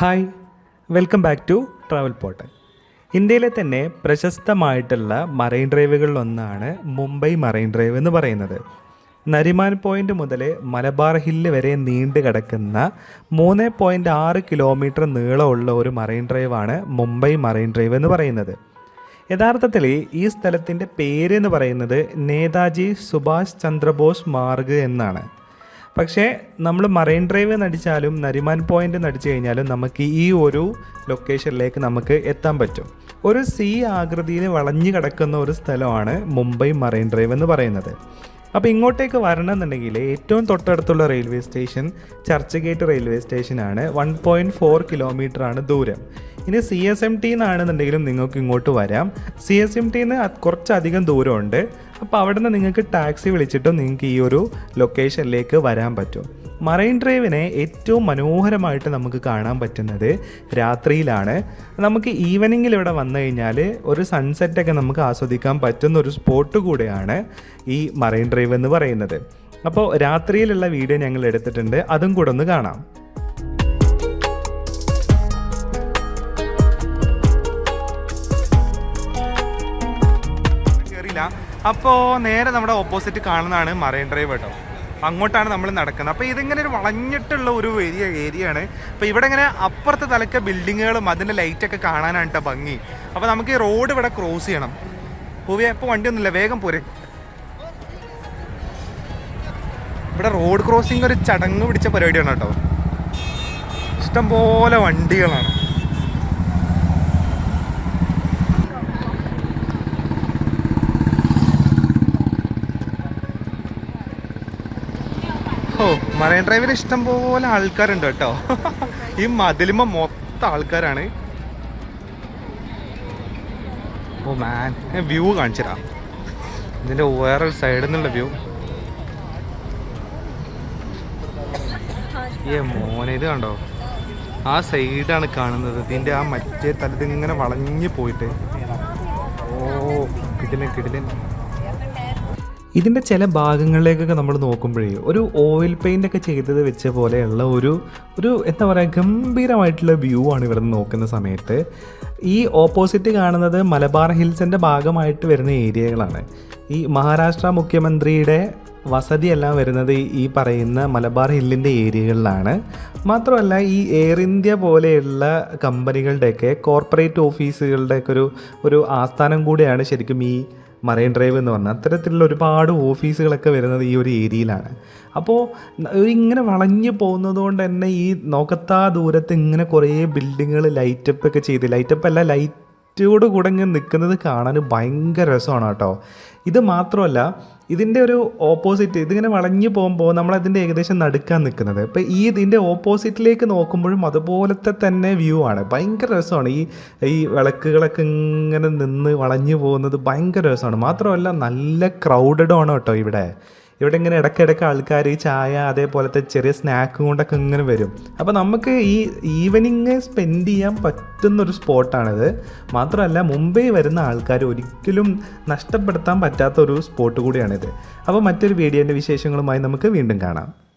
Hi welcome back to travel portal. ഇന്ത്യയിലെ തന്നെ പ്രശസ്തമായിട്ടുള്ള മറൈൻ ഡ്രൈവുകളിലൊന്നാണ് മുംബൈ മറൈൻ ഡ്രൈവ് എന്ന് പറയുന്നത്. നരിമാൻ പോയിന്റ് മുതൽ മലബാർ ഹില്ല് വരെ നീണ്ടു കിടക്കുന്ന മൂന്ന് പോയിന്റ് ആറ് കിലോമീറ്റർ നീളമുള്ള ഒരു മറൈൻ ഡ്രൈവാണ് മുംബൈ മറൈൻ ഡ്രൈവ് എന്ന് പറയുന്നത്. യഥാർത്ഥത്തിൽ ഈ സ്ഥലത്തിന്റെ പേര് എന്ന് പറയുന്നത് നേതാജി സുഭാഷ് ചന്ദ്രബോസ് മാർഗ് എന്നാണ്. പക്ഷേ നമ്മൾ മറൈൻ ഡ്രൈവ് നടിച്ചാലും നരിമാൻ പോയിന്റ് നടിച്ചു കഴിഞ്ഞാലും നമുക്ക് ഈ ഒരു ലൊക്കേഷനിലേക്ക് നമുക്ക് എത്താൻ പറ്റും. ഒരു സി ആകൃതിയിൽ വളഞ്ഞു കിടക്കുന്ന ഒരു സ്ഥലമാണ് മുംബൈ മറൈൻ ഡ്രൈവ് എന്ന് പറയുന്നത്. അപ്പോൾ ഇങ്ങോട്ടേക്ക് വരണമെന്നുണ്ടെങ്കിൽ ഏറ്റവും തൊട്ടടുത്തുള്ള railway station church gate railway സ്റ്റേഷനാണ് വൺ പോയിന്റ് ഫോർ കിലോമീറ്റർ ആണ് ദൂരം. ഇനി സി എസ് എം ടി എന്നാണെന്നുണ്ടെങ്കിലും നിങ്ങൾക്ക് ഇങ്ങോട്ട് വരാം. സി എസ് എം ടിന്ന് കുറച്ചധികം ദൂരമുണ്ട്. അപ്പോൾ അവിടെ നിന്ന് നിങ്ങൾക്ക് ടാക്സി വിളിച്ചിട്ടും നിങ്ങൾക്ക് ഈ ഒരു ലൊക്കേഷനിലേക്ക് വരാൻ പറ്റും. മറൈൻ ഡ്രൈവിനെ ഏറ്റവും മനോഹരമായിട്ട് നമുക്ക് കാണാൻ പറ്റുന്നത് രാത്രിയിലാണ്. നമുക്ക് ഈവനിങ്ങിൽ ഇവിടെ വന്നു കഴിഞ്ഞാൽ ഒരു സൺസെറ്റൊക്കെ നമുക്ക് ആസ്വദിക്കാൻ പറ്റുന്ന ഒരു സ്പോട്ട് കൂടെയാണ് ഈ മറൈൻ ഡ്രൈവ് എന്ന് പറയുന്നത്. അപ്പോൾ രാത്രിയിലുള്ള വീഡിയോ ഞങ്ങൾ എടുത്തിട്ടുണ്ട് അതും കൂടെ ഒന്ന് കാണാം. അപ്പോൾ നേരെ നമ്മുടെ ഓപ്പോസിറ്റ് കാണുന്നതാണ് മറൈൻ ഡ്രൈവ് കേട്ടോ. അങ്ങോട്ടാണ് നമ്മൾ നടക്കുന്നത്. അപ്പോൾ ഇതിങ്ങനെ ഒരു വളഞ്ഞിട്ടുള്ള ഒരു ഏരിയ ഏരിയയാണ്. അപ്പോൾ ഇവിടെ ഇങ്ങനെ അപ്പുറത്തെ തലക്ക ബിൽഡിങ്ങുകളും അതിന്റെ ലൈറ്റൊക്കെ കാണാനാണ് കേട്ടോ ഭംഗി. അപ്പോൾ നമുക്ക് ഈ റോഡ് ഇവിടെ ക്രോസ് ചെയ്യണം. പൂവിയ ഇപ്പോൾ വണ്ടിയൊന്നുമില്ല. വേഗം പോരെ. ഇവിടെ റോഡ് ക്രോസിംഗ് ഒരു ചടങ്ങ് പിടിച്ച പരിപാടിയാണ് കേട്ടോ ഇഷ്ടംപോലെ വണ്ടികളാണ്. മറൈൻ ഡ്രൈവിൽ ഇഷ്ടം പോലെ ആൾക്കാരുണ്ട് കേട്ടോ. ഈ മതിലുമ മൊത്തം ആൾക്കാരാണ്. ഓ മാൻ വ്യൂ കാണിച്ചിരാ ഇതിന്റെ വേറൊരു സൈഡിൽ നിന്നുള്ള വ്യൂ ഏ മോനെ ഇത് കണ്ടോ? ആ സൈഡാണ് കാണുന്നത്. ഇതിന്റെ ആ മറ്റേ തലത്തിങ്ങനെ വളഞ്ഞു പോയിട്ട്. ഓ കിടിലൻ കിടിലൻ. ഇതിന്റെ ചില ഭാഗങ്ങളിലേക്കൊക്കെ നമ്മൾ നോക്കുമ്പോഴേ ഒരു ഓയിൽ പെയിന്റ് ഒക്കെ ചെയ്തത് വെച്ച പോലെയുള്ള ഒരു ഒരു എന്താ പറയുക ഗംഭീരമായിട്ടുള്ള വ്യൂ ആണ് ഇവിടെ നിന്ന് നോക്കുന്ന സമയത്ത്. ഈ ഓപ്പോസിറ്റ് കാണുന്നത് മലബാർ ഹിൽസിന്റെ ഭാഗമായിട്ട് വരുന്ന ഏരിയകളാണ്. ഈ മഹാരാഷ്ട്ര മുഖ്യമന്ത്രിയുടെ വസതിയെല്ലാം വരുന്നത് ഈ പറയുന്ന മലബാർ ഹില്ലിന്റെ ഏരിയകളിലാണ്. മാത്രമല്ല ഈ എയർ ഇന്ത്യ പോലെയുള്ള കമ്പനികളുടെയൊക്കെ കോർപ്പറേറ്റ് ഓഫീസുകളുടെയൊക്കെ ഒരു ഒരു ആസ്ഥാനം കൂടിയാണ് ശരിക്കും ഈ മറൈൻ ഡ്രൈവ് എന്ന് പറഞ്ഞാൽ അത്തരത്തിലുള്ള ഒരുപാട് ഓഫീസുകളൊക്കെ വരുന്നത് ഈ ഒരു ഏരിയയിലാണ്. അപ്പോൾ ഇങ്ങനെ വളഞ്ഞു പോകുന്നത് കൊണ്ട് തന്നെ ഈ നോക്കത്താ ദൂരത്ത് ഇങ്ങനെ കുറേ ബിൽഡിങ്ങുകൾ ലൈറ്റപ്പ് ഒക്കെ ചെയ്ത് ലൈറ്റപ്പ് അല്ല ലൈറ്റോട് കൂടെ ഇങ്ങനെ നിൽക്കുന്നത് കാണാൻ ഭയങ്കര രസമാണ് കേട്ടോ. ഇത് മാത്രമല്ല ഇതിന്റെ ഒരു ഓപ്പോസിറ്റ് ഇതിങ്ങനെ വളഞ്ഞു പോകുമ്പോൾ നമ്മളതിന്റെ ഏകദേശം നടുക്കാൻ നിൽക്കുന്നത്. ഇപ്പോൾ ഈ ഇതിന്റെ ഓപ്പോസിറ്റിലേക്ക് നോക്കുമ്പോഴും അതുപോലത്തെ തന്നെ വ്യൂ ആണ്. ഭയങ്കര രസമാണ്. ഈ ഈ വിളക്കുകളൊക്കെ ഇങ്ങനെ നിന്ന് വളഞ്ഞു പോകുന്നത് ഭയങ്കര രസമാണ്. മാത്രമല്ല നല്ല ക്രൗഡഡും ആണ് കേട്ടോ ഇവിടെ. ഇവിടെ ഇങ്ങനെ ഇടയ്ക്കിടയ്ക്ക് ആൾക്കാർ ഈ ചായ അതേപോലത്തെ ചെറിയ സ്നാക്ക് കൊണ്ടൊക്കെ ഇങ്ങനെ വരും. അപ്പോൾ നമുക്ക് ഈ ഈവനിങ് സ്പെൻഡ് ചെയ്യാൻ പറ്റുന്നൊരു സ്പോട്ടാണിത് മാത്രമല്ല മുംബൈ വരുന്ന ആൾക്കാർ ഒരിക്കലും നഷ്ടപ്പെടുത്താൻ പറ്റാത്ത ഒരു സ്പോട്ട് കൂടിയാണിത്. അപ്പോൾ മറ്റൊരു വീഡിയോന്റെ വിശേഷങ്ങളുമായി നമുക്ക് വീണ്ടും കാണാം.